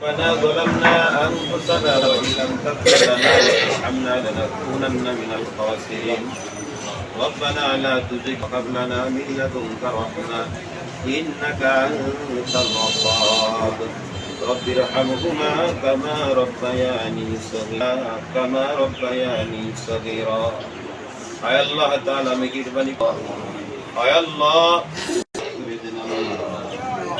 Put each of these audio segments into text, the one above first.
ربنا ظلمنا أنفسنا وإن لم تغفر لنا وترحمنا لنكونن من الخاسرين ربنا لا تزغ قبلنا من لدنك رحمة إنك أنت الوهاب رب ارحمهما كما ربياني صغيرا كما ربياني صغيرا আয় আল্লাহ তাআলা মেহেরবানি করুন আয় আল্লাহ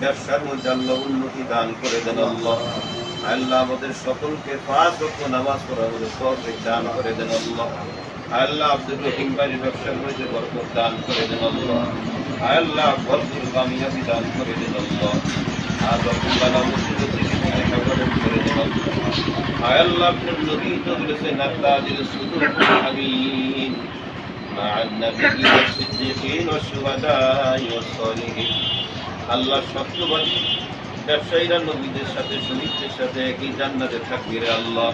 ব্যবসার মধ্যে আল্লাহ উন্নতি দান করে দেন আল্লাহ আয় আল্লাহ আমাদের সকলকে পাঁচ রক্ত নামাজ পড়ার মধ্যে তৌফিক দান করে দেন আল্লাহ আয় আল্লাহ আব্দুল রহিম বাড়ির ব্যবসার মধ্যে বরকত দান করে দেন আল্লাহ আয় আল্লাহ ভরপুর কামিয়াবি দান করে দেন আল্লাহ আর রকম বালা মুসিবত থেকে হেফাজত করে দেন আল্লাহ আয় আল্লাহ আপনার নবী তো বলেছেন আল্লাহ দিল সুদুর আমিন مع النبيين والصديقين والشهداء والصالحين আল্লাহ সত্যবাদী ব্যবসায়ীরা নবীদের সাথে শহীদদের সাথে একই জান্নাতে থাকবে রে আল্লাহ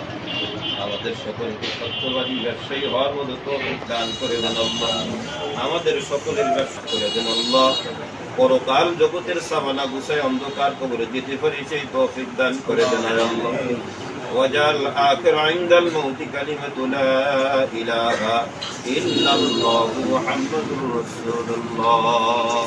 আমাদের সকলকে সত্যবাদী ব্যবসায়ী হওয়ার মতো তৌফিক দান করে দেন আল্লাহ আমাদের সকলের ব্যবসা করে দেন আল্লাহ পরকাল জগতের সামানা গুছায় অন্ধকার কবরে যেতে পারি সেই তৌফিক দান করে দেন আয় আল্লাহ وجعل آخر عند الموت كلمة لا إله إلا الله محمد رسول الله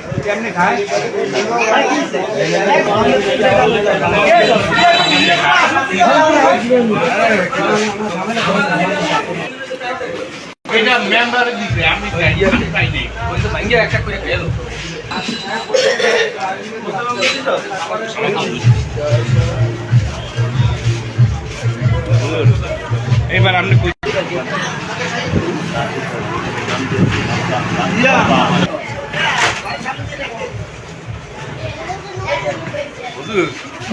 এটা মেম্বারে দিছে আমি আমি পাইনি ওই তো ভাঙ্গে একটা করে গেল এবার আপনি 是